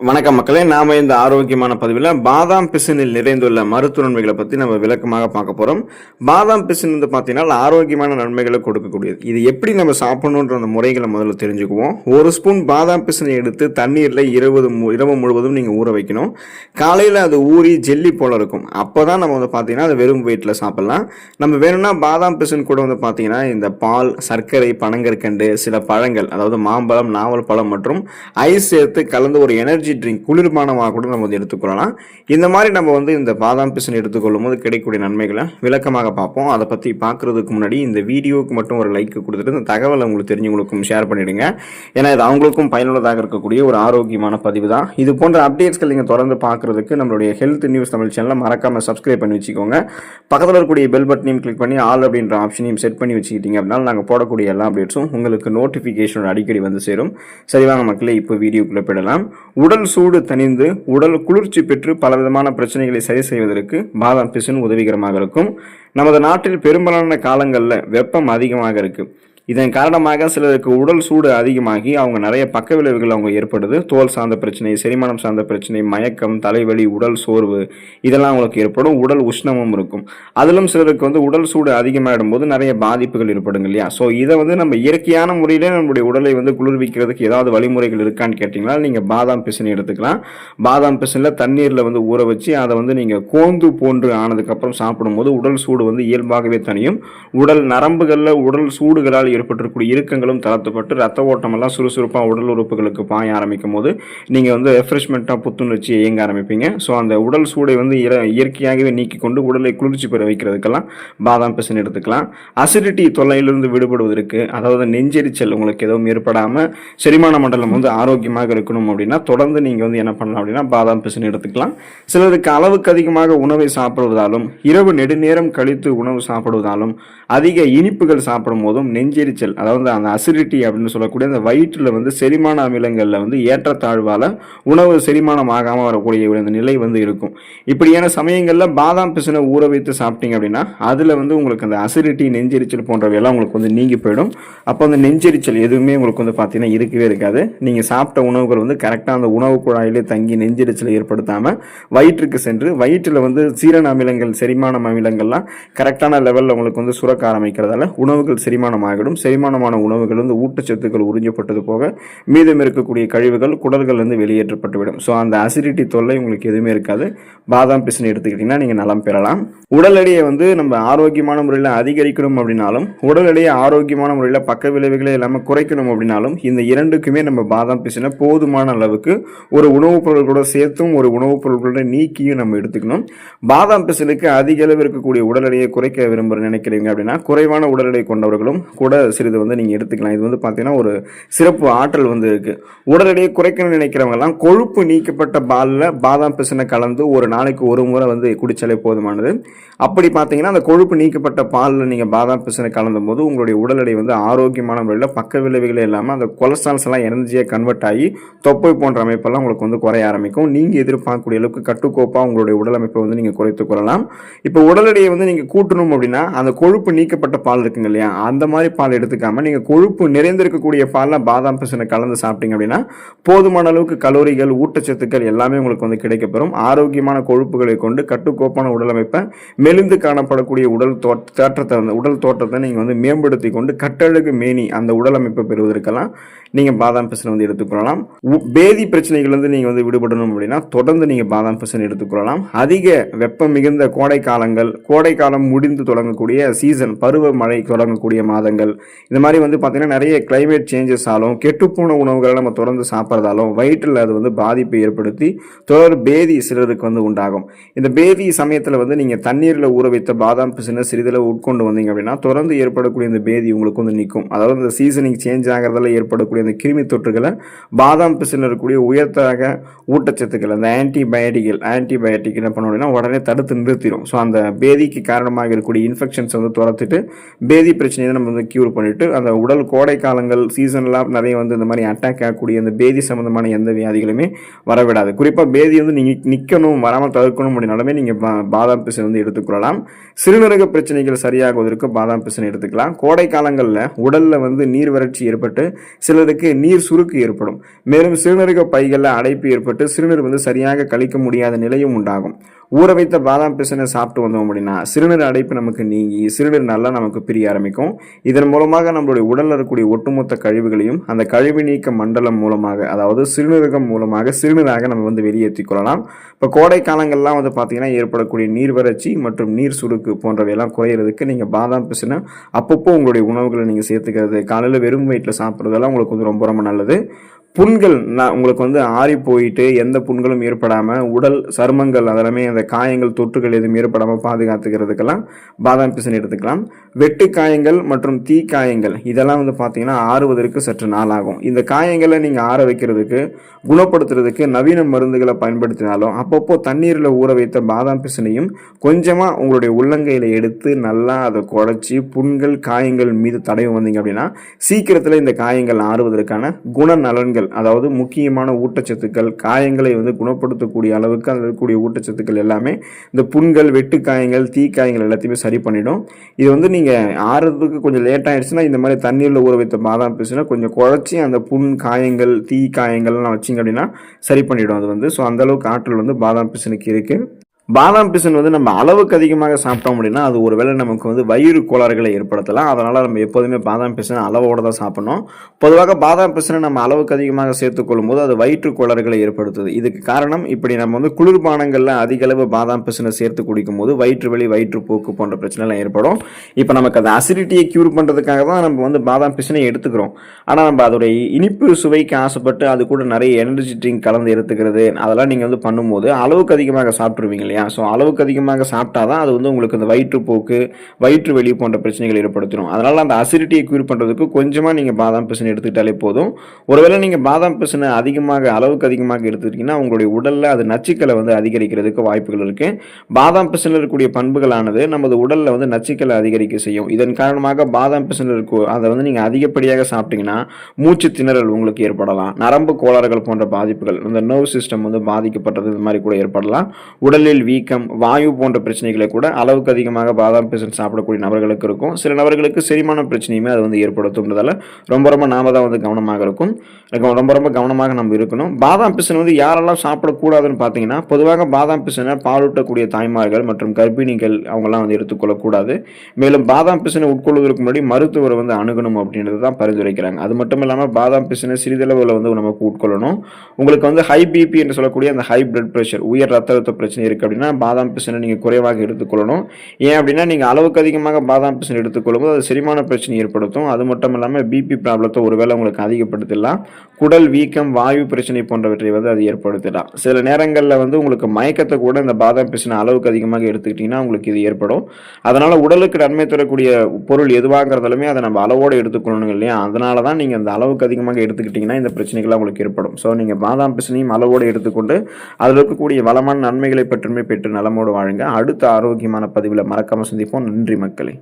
வணக்கம் மக்களே. நாம இந்த ஆரோக்கியமான பதிவில் பாதாம் பிசினில் நிறைந்துள்ள மருத்துவ நன்மைகளை பற்றி நம்ம விளக்கமாக பார்க்க போகிறோம் பாதாம் பிசின் வந்து பார்த்தீங்கன்னா ஆரோக்கியமான நன்மைகளை கொடுக்கக்கூடியது. இது எப்படி நம்ம சாப்பிடணுன்ற அந்த முறைகளை முதல்ல தெரிஞ்சுக்குவோம். ஒரு ஸ்பூன் பாதாம் பிசினை எடுத்து தண்ணீரில் இருபது மு- இரவு முழுவதும் நீங்கள் ஊற வைக்கணும். காலையில் அது ஊறி ஜெல்லி போல இருக்கும். அப்போ தான் நம்ம வந்து பார்த்தீங்கன்னா அது வெறும் வெயிட்டில் சாப்பிட்லாம். நம்ம வேணும்னா பாதாம் பிசின் கூட வந்து பார்த்தீங்கன்னா இந்த பால் சர்க்கரை பனங்கற்கண்டு சில பழங்கள் அதாவது மாம்பழம் நாவல் பழம் மற்றும் ஐஸ் சேர்த்து கலந்து ஒரு எனர்ஜி ட்ரிங்க் குளிர்பானமாக கூட நம்ம வந்து எடுத்துக்கொள்ளலாம் இந்த மாதிரி நம்ம வந்து இந்த பாதாம் பிசின் எடுத்துக்கொள்ளும் போது கிடைக்கக்கூடிய நன்மைகளை விளக்கமாக பார்ப்போம். அதை பற்றி பார்க்குறதுக்கு முன்னாடி இந்த வீடியோவுக்கு மட்டும் ஒரு லைக் கொடுத்துட்டு இந்த தகவலை உங்களுக்கு தெரிஞ்சவங்களுக்கும் ஷேர் பண்ணிடுங்க. ஏன்னா இது அவங்களுக்கும் பயனுள்ளதாக இருக்கக்கூடிய ஒரு ஆரோக்கியமான பதிவு தான். இது போன்ற அப்டேட்ஸ்கள் நீங்கள் தொடர்ந்து பார்க்குறதுக்கு நம்மளுடைய ஹெல்த் நியூஸ் தமிழ் சேனலை மறக்காமல் சப்ஸ்கிரைப் பண்ணி வச்சுக்கோங்க. பக்கத்தில் இருக்கக்கூடிய பெல் பட்டனையும் கிளிக் பண்ணி ஆல் அப்படின்ற ஆப்ஷனையும் செட் பண்ணி வச்சுக்கிட்டீங்க அப்படின்னா நாங்கள் போடக்கூடிய எல்லா அப்டேட்ஸும் உங்களுக்கு நோட்டிஃபிகேஷன் அடிக்கடி வந்து சேரும். சரிவாங்க மக்களே இப்போ வீடியோக்குள்ளே போயிடலாம். உடல் சூடு தணிந்து உடல் குளிர்ச்சி பெற்று பலவிதமான பிரச்சனைகளை சரி செய்வதற்கு பாதாம் பிசின் உதவிகரமாக இருக்கும். நமது நாட்டில் பெரும்பாலான காலங்களில் வெப்பம் அதிகமாக இருக்குது இதன் காரணமாக சிலருக்கு உடல் சூடு அதிகமாகி அவங்க நிறைய பக்க விளைவுகள் அவங்க ஏற்படுது. தோல் சார்ந்த பிரச்சனை செரிமானம் சார்ந்த பிரச்சனை மயக்கம் தலைவலி உடல் சோர்வு இதெல்லாம் அவங்களுக்கு ஏற்படும். உடல் உஷ்ணமும் இருக்கும். அதிலும் சிலருக்கு வந்து உடல் சூடு அதிகமாகிடும் போது நிறைய பாதிப்புகள் ஏற்படுங்க இல்லையா? ஸோ இதை வந்து நம்ம இயற்கையான முறையிலே நம்மளுடைய உடலை வந்து குளிர்விக்கிறதுக்கு ஏதாவது வழிமுறைகள் இருக்கான்னு கேட்டிங்கன்னா நீங்கள் பாதாம் பிசின் எடுத்துக்கலாம். பாதாம் பிசினில் தண்ணீரில் வந்து ஊற வச்சு அதை வந்து நீங்கள் கோந்து போன்று ஆனதுக்கப்புறம் சாப்பிடும்போது உடல் சூடு வந்து இயல்பாகவே தனியும் உடல் நரம்புகளில் உடல் சூடுகளால் ஏற்பட்டிருக்கக்கூடிய இறுக்கங்களும் தளர்த்தப்பட்டு ரத்த ஓட்டமெல்லாம் சுறுசுறுப்பாக உடல் உறுப்புகளுக்கு பாய ஆரம்பிக்கும் போது நீங்கள் வந்து ரெஃப்ரெஷ்மெண்ட்டாக புத்துணர்ச்சி இயங்க ஆரம்பிப்பீங்க. ஸோ அந்த உடல் சூடை வந்து இர- இயற்கையாகவே நீக்கி கொண்டு உடலை குளிர்ச்சி பெற வைக்கிறதுக்கெல்லாம் பாதாம் பிசன் எடுத்துக்கலாம். அசிடிட்டி தொல்லையிலிருந்து விடுபடுவதற்கு அதாவது நெஞ்செரிச்சல் உங்களுக்கு எதுவும் ஏற்படாமல் செரிமான மண்டலம் வந்து ஆரோக்கியமாக இருக்கணும் அப்படின்னா தொடர்ந்து நீங்கள் வந்து என்ன பண்ணலாம் அப்படின்னா பாதாம் பிசன் எடுத்துக்கலாம். சிலருக்கு அளவுக்கு அதிகமாக உணவை சாப்பிடுவதாலும் இரவு நெடுநேரம் கழித்து உணவு சாப்பிடுவதாலும் அதிக இனிப்புகள் சாப்பிடும் போதும் நெஞ்செரி எரிச்சல் அதாவது அந்த அசிடிட்டி அப்படின்னு சொல்லக்கூடிய அந்த வயிற்றில் வந்து செரிமான அமிலங்களில் வந்து ஏற்றத்தாழ்வால் உணவு செரிமானம் ஆகாமல் வரக்கூடிய அந்த நிலை வந்து இருக்கும். இப்படியான சமயங்களில் பாதாம் பிசினை ஊற வைத்து சாப்பிட்டீங்க அப்படின்னா அதில் வந்து உங்களுக்கு அந்த அசிடிட்டி நெஞ்செரிச்சல் போன்றவையெல்லாம் உங்களுக்கு வந்து நீங்கி போயிடும். அப்போ அந்த நெஞ்செரிச்சல் எதுவுமே உங்களுக்கு வந்து பார்த்தீங்கன்னா இருக்கவே இருக்காது. நீங்கள் சாப்பிட்ட உணவுகள் வந்து கரெக்டாக அந்த உணவு குழாயிலே தங்கி நெஞ்செரிச்சலை ஏற்படுத்தாமல் வயிற்றுக்கு சென்று வயிற்றில் வந்து சீரண அமிலங்கள் செரிமானம் அமிலங்கள்லாம் கரெக்டான லெவலில் உங்களுக்கு வந்து சுரக்க ஆரம்பிக்கிறதால உணவுகள் செரிமானம் ஆகிடும் செரிமானமான உணவுகள் வந்து ஊட்டச்சத்துக்கள் உறிஞ்சப்பட்டது போக மீதம் இருக்கக்கூடிய கழிவுகள் குடல்கள் வந்து வெளியேற்றப்பட்டுவிடும். ஸோ அந்த அசிடிட்டி தொல்லை உங்களுக்கு எதுவுமே இருக்காது. பாதாம் பிசின் எடுத்துக்கிட்டிங்கன்னா நீங்கள் நலம் பெறலாம். உடல் எடையை வந்து நம்ம ஆரோக்கியமான முறையில் அதிகரிக்கணும் அப்படின்னாலும் உடல் எடையை ஆரோக்கியமான முறையில் பக்க விளைவுகளே இல்லாமல் குறைக்கணும் அப்படின்னாலும் இந்த இரண்டுக்குமே நம்ம பாதாம் பிசினை போதுமான அளவுக்கு ஒரு உணவுப் பொருட்களோட சேர்த்தும் ஒரு உணவுப் பொருட்களோட நீக்கியும் நம்ம எடுத்துக்கணும். பாதாம் பிசினுக்கு அதிக அளவு இருக்கக்கூடிய உடல் எடையை குறைக்க விரும்புகிற நினைக்கிறீங்க அப்படின்னா குறைவான உடல் எடை கொண்டவர்களும் கூட சிறிது வந்து நீங்கள் எடுத்துக்கலாம். இது வந்து பார்த்தீங்கன்னா ஒரு சிறப்பு ஆற்றல் வந்து இருக்குது உடல் எடையை குறைக்கணும்னு நினைக்கிறவங்கலாம் கொழுப்பு நீக்கப்பட்ட பாலில் பாதாம் பிசினை கலந்து ஒரு நாளைக்கு ஒரு முறை வந்து குடிச்சாலே போதுமானது. அப்படி பார்த்தீங்கன்னா அந்த கொழுப்பு நீக்கப்பட்ட பாலில் நீங்கள் பாதாம் பிசினை கலந்தும் போது உங்களுடைய உடல் எடை வந்து ஆரோக்கியமான முறையில் பக்க விளைவுகளே இல்லாமல் அந்த கொலஸ்ட்ரால்ஸ் எல்லாம் எனர்ஜியாக கன்வெர்ட் ஆகி தொப்பை போன்ற அமைப்பெல்லாம் உங்களுக்கு வந்து குறைய ஆரம்பிக்கும். நீங்கள் எதிர்பார்க்கக்கூடிய அளவுக்கு கட்டுக்கோப்பாக உங்களுடைய உடல் அமைப்பை வந்து நீங்கள் குறைத்து கொள்ளலாம். இப்போ உடல் எடையை வந்து நீங்கள் கூட்டணும் அப்படின்னா அந்த கொழுப்பு நீக்கப்பட்ட பால் இருக்குங்க இல்லையா? அந்த மாதிரி பால் எடுத்துக்காம நீங்கள் கொழுப்பு நிறைந்திருக்கக்கூடிய பாலில் பாதாம் பிசினை கலந்து சாப்பிட்டீங்க அப்படின்னா போதுமான அளவுக்கு கலோரிகள் ஊட்டச்சத்துக்கள் எல்லாமே உங்களுக்கு வந்து கிடைக்கப்பெறும். ஆரோக்கியமான கொழுப்புகளை கொண்டு கட்டுக்கோப்பான உடலமைப்பை மெலிந்து காணப்படக்கூடிய உடல் தோற்ற தோற்றத்தை வந்து உடல் தோற்றத்தை நீங்கள் வந்து மேம்படுத்தி கொண்டு கட்டழகு மேனி அந்த உடலமைப்பை பெறுவதற்கெல்லாம் நீங்கள் பாதாம் பிசினை வந்து எடுத்துக்கொள்ளலாம் உ- பேதி பிரச்சனைகள் வந்து நீங்கள் வந்து விடுபடணும் அப்படின்னா தொடர்ந்து நீங்கள் பாதாம் பிசினை எடுத்துக்கொள்ளலாம் அதிக வெப்பம் மிகுந்த கோடை காலங்கள் கோடை காலம் முடிந்து தொடங்கக்கூடிய சீசன் பருவ மழை தொடங்கக்கூடிய மாதங்கள் இந்த மாதிரி வந்து பார்த்தீங்கன்னா நிறைய கிளைமேட் சேஞ்சஸ் ஆலும் கெட்டுப்போன உணவுகளை நம்ம தொடர்ந்து சாப்பிட்றதாலும் வயிற்றில் அது வந்து பாதிப்பை ஏற்படுத்தி தொடர் பேதி சிலருக்கு வந்து உண்டாகும். இந்த பேதி சமயத்தில் வந்து நீங்கள் தண்ணீரில் ஊற வைத்த பாதாம் பிசினை சிறிதளவு உட்கொண்டு வந்தீங்க அப்படின்னா தொடர்ந்து ஏற்படக்கூடிய இந்த பேதி உங்களுக்கு வந்து நிற்கும். அதாவது இந்த சீசனிங் சேஞ்ச் ஆகிறதால ஏற்படக்கூடிய இந்த கிருமி தொற்றுகளை பாதாம் பிசினில் இருக்கக்கூடிய உயர்த்தக ஊட்டச்சத்துக்கள் அந்த ஆன்டிபயோட்டிக்கல் ஆன்டிபயோட்டிக் என்ன பண்ணணும் அப்படின்னா உடனே தடுத்து நிறுத்திடும் ஸோ அந்த பேதிக்கு காரணமாக இருக்கக்கூடிய இன்ஃபெக்ஷன்ஸ் வந்து துரத்துட்டு பேதி பிரச்சனையை நம்ம வந்து க்யூர் பண்ணிட்டு அந்த உடல் கோடை காலங்கள் சீசன்லாம் நிறைய வந்து இந்த மாதிரி அட்டாக் ஆகக்கூடிய அந்த பேதி சம்மந்தமான எந்த வியாதிகளுமே வரவிடாது. குறிப்பாக பேதி வந்து நீங்கள் நிற்கணும் வராமல் தவிர்க்கணும் அப்படின்னாலுமே நீங்கள் பாதாம் பிசின் வந்து எடுத்துக்கொள்ளலாம். சிறுநீரக பிரச்சனைகள் சரியாகுவதற்கு பாதாம் பிசின் எடுத்துக்கலாம். கோடை காலங்களில் உடலில் வந்து நீர் வறட்சி ஏற்பட்டு சிலர் சிறுநீருக்கு நீர் சுருக்கு ஏற்படும். மேலும் சிறுநீரக பைகளில் அடைப்பு ஏற்பட்டு சிறுநீர் வந்து சரியாக கழிக்க முடியாத நிலையும் உண்டாகும். ஊற வைத்த பாதாம் பிசினை சாப்பிட்டு வந்தோம் அப்படின்னா சிறுநீர் அடைப்பு நமக்கு நீங்கி சிறுநீர் நல்லா நமக்கு பிரிய ஆரம்பிக்கும். இதன் மூலமாக நம்மளுடைய உடலில் இருக்கக்கூடிய ஒட்டுமொத்த கழிவுகளையும் அந்த கழிவு நீக்க மண்டலம் மூலமாக அதாவது சிறுநீரகம் மூலமாக சிறுநீராக நம்ம வந்து வெளியேற்றிக் கொள்ளலாம். இப்போ கோடை காலங்கள்லாம் வந்து பார்த்திங்கன்னா ஏற்படக்கூடிய நீர் வறட்சி மற்றும் நீர் சுருக்கு போன்றவையெல்லாம் குறையிறதுக்கு நீங்கள் பாதாம் பிசினை அப்பப்போ உங்களுடைய உணவுகளை நீங்கள் சேர்த்துக்கிறது காலையில் வெறும் வயிற்றில் சாப்பிட்றதெல்லாம் உங்களுக்கு வந்து ரொம்ப ரொம்ப நல்லது. புண்கள் நான் உங்களுக்கு வந்து ஆறி போயிட்டு எந்த புண்களும் ஏற்படாமல் உடல் சருமங்கள் அதெல்லாமே அந்த காயங்கள் தொற்றுகள் எதுவும் ஏற்படாமல் பாதுகாத்துக்கிறதுக்கெல்லாம் பாதாம் பிசின் எடுத்துக்கலாம். வெட்டு காயங்கள் மற்றும் தீ காயங்கள் இதெல்லாம் வந்து பார்த்திங்கன்னா ஆறுவதற்கு சற்று நாளாகும். இந்த காயங்களை நீங்கள் ஆற வைக்கிறதுக்கு குணப்படுத்துறதுக்கு நவீன மருந்துகளை பயன்படுத்தினாலும் அப்பப்போ தண்ணீரில் ஊற வைத்த பாதாம் பிசினையும் கொஞ்சமாக உங்களுடைய உள்ளங்கையில் எடுத்து நல்லா அதை குழச்சி புண்கள் காயங்கள் மீது தடவை வந்தீங்க அப்படின்னா சீக்கிரத்தில் இந்த காயங்கள் ஆறுவதற்கான குணநலன்கள் அதாவது முக்கியமான ஊட்டச்சத்துக்கள் காயங்களை வந்து குணப்படுத்தக்கூடிய அளவுக்கு அதில் இருக்கக்கூடிய ஊட்டச்சத்துக்கள் எல்லாமே இந்த புண்கள் வெட்டு காயங்கள் தீ காயங்கள் எல்லாத்தையுமே சரி பண்ணிடும். இது வந்து நீங்கள் ஆறுறதுக்கு கொஞ்சம் லேட் ஆயிடுச்சுன்னா இந்த மாதிரி தண்ணீரில் ஊற வைத்த பாதாம் பேசுனா கொஞ்சம் குழச்சி அந்த புண் காயங்கள் தீ காயங்கள்லாம் வச்சிங்க அப்படின்னா சரி பண்ணிடும் அது வந்து. ஸோ அந்த அளவுக்கு ஆற்றல் வந்து பாதாம் பிசினுக்கு இருக்குது பாதாம் பிசின் வந்து நம்ம அளவுக்கு அதிகமாக சாப்பிட்டோம் அப்படின்னா அது ஒருவேளை நமக்கு வந்து வயிறு கோளாறுகளை ஏற்படுத்தலாம். அதனால் நம்ம எப்போதுமே பாதாம் பிசின் அளவோடு தான் சாப்பிடணும். பொதுவாக பாதாம் பிசினை நம்ம அளவுக்கு அதிகமாக சேர்த்துக்கொள்ளும் போது அது வயிற்று கோளாறுகளை ஏற்படுத்துது. இதுக்கு காரணம் இப்படி நம்ம வந்து குளிர்பானங்களில் அதிக அளவு பாதாம் பிசினை சேர்த்து குடிக்கும் போது வயிற்று வலி வயிற்றுப்போக்கு போன்ற பிரச்சனைலாம் ஏற்படும். இப்போ நமக்கு அந்த அசிடிட்டியை க்யூர் பண்ணுறதுக்காக தான் நம்ம வந்து பாதாம் பிசினை எடுத்துக்கிறோம். ஆனால் நம்ம அதோடைய இனிப்பு சுவைக்கு ஆசைப்பட்டு அது கூட நிறைய எனர்ஜி ட்ரிங்க் கலந்து எடுத்துக்கிறது அதெல்லாம் நீங்கள் வந்து பண்ணும்போது அளவுக்கு அதிகமாக சாப்பிட்ருவீங்க இல்லையா? ஸோ அளவுக்கு அதிகமாக சாப்பிட்டா தான் அது வந்து உங்களுக்கு அந்த வயிற்றுப்போக்கு வயிற்று வெளி போன்ற பிரச்சனைகள் ஏற்படுத்திடும். அதனால் அந்த அசிடிட்டியை க்யூர் பண்ணுறதுக்கு கொஞ்சமாக நீங்கள் பாதாம் பிசினை எடுத்துக்கிட்டாலே போதும். ஒருவேளை நீங்கள் பாதாம் பிசினை அதிகமாக அளவுக்கு அதிகமாக எடுத்துக்கிட்டிங்கன்னா உங்களுடைய உடலில் அது நச்சுக்களை வந்து அதிகரிக்கிறதுக்கு வாய்ப்புகள் இருக்குது பாதாம் பிசினில் இருக்கக்கூடிய பண்புகளானது நமது உடலில் வந்து நச்சுக்களை அதிகரிக்க செய்யும். இதன் காரணமாக பாதாம் பிசினில் இருக்கும் அதை வந்து நீங்கள் அதிகப்படியாக சாப்பிட்டீங்கன்னா மூச்சு திணறல் உங்களுக்கு ஏற்படலாம். நரம்பு கோளாறுகள் போன்ற பாதிப்புகள் இந்த நர்வ் சிஸ்டம் வந்து பாதிக்கப்பட்டது இந்த மாதிரி கூட ஏற்படலாம். உடலில் வீக்கம் வாயு போன்ற பிரச்சனைகளை கூட அளவுக்கு அதிகமாக பாதாம் பிசின் சாப்பிடக்கூடிய நபர்களுக்கு இருக்கும். சில நபர்களுக்கு செரிமான பிரச்சனையுமே அது வந்து ஏற்படுத்தும்ன்றதால ரொம்ப ரொம்ப நாம தான் வந்து கவனமாக இருக்கும். ரொம்ப ரொம்ப கவனமாக நம்ம இருக்கணும். பாதாம் பிசின் வந்து யாரெல்லாம் சாப்பிடக்கூடாதுன்னு பார்த்தீங்கன்னா பொதுவாக பாதாம் பிசினை பாலூட்டக்கூடிய தாய்மார்கள் மற்றும் கர்ப்பிணிகள் அவங்கெல்லாம் வந்து எடுத்துக்கொள்ளக்கூடாது. மேலும் பாதாம் பிசினை உட்கொள்வதற்கு முன்னாடி மருத்துவரை வந்து அணுகணும் அப்படின்றது தான் பரிந்துரைக்கிறாங்க. அது மட்டும் இல்லாமல் பாதாம் பிசினை சிறிதளவில் வந்து நமக்கு உட்கொள்ளணும். உங்களுக்கு வந்து ஹை பிபி என்று சொல்லக்கூடிய அந்த ஹை பிளட் ப்ரெஷர் உயர் ரத்த அழுத்த பிரச்சனை இருக்குது அப்படின்னா பாதாம் பிசினை நீங்கள் குறைவாக எடுத்துக்கொள்ளணும். ஏன் அப்படின்னா நீங்கள் அளவுக்கு அதிகமாக பாதாம் பிசின் எடுத்துக்கொள்ளும் போது அது செரிமான பிரச்சனை ஏற்படுத்தும். அது மட்டும் இல்லாமல் பிபி ப்ராப்ளத்தை ஒருவேளை உங்களுக்கு அதிகப்படுத்தலாம் குடல் வீக்கம் வாயு பிரச்சனை போன்றவற்றை வந்து அது ஏற்படுத்தலாம் சில நேரங்களில் வந்து உங்களுக்கு மயக்கத்தை கூட இந்த பாதாம் பிசினை அளவுக்கு அதிகமாக எடுத்துக்கிட்டிங்கன்னா உங்களுக்கு இது ஏற்படும். அதனால் உடலுக்கு நன்மை தரக்கூடிய பொருள் எதுவாங்கிறதாலுமே அதை நம்ம அளவோடு எடுத்துக்கொள்ளணும் இல்லையா? அதனால தான் நீங்கள் அந்த அளவுக்கு அதிகமாக எடுத்துக்கிட்டிங்கன்னா இந்த பிரச்சனைகள்லாம் உங்களுக்கு ஏற்படும். ஸோ நீங்கள் பாதாம் பிசினையும் அளவோடு எடுத்துக்கொண்டு அதில் இருக்கக்கூடிய வளமான நன்மைகளை பற்றுமே பெற்று நலமோடு வாழுங்க. அடுத்த ஆரோக்கியமான பதிவில் மறக்காமல் சந்திப்போம். நன்றி மக்களே.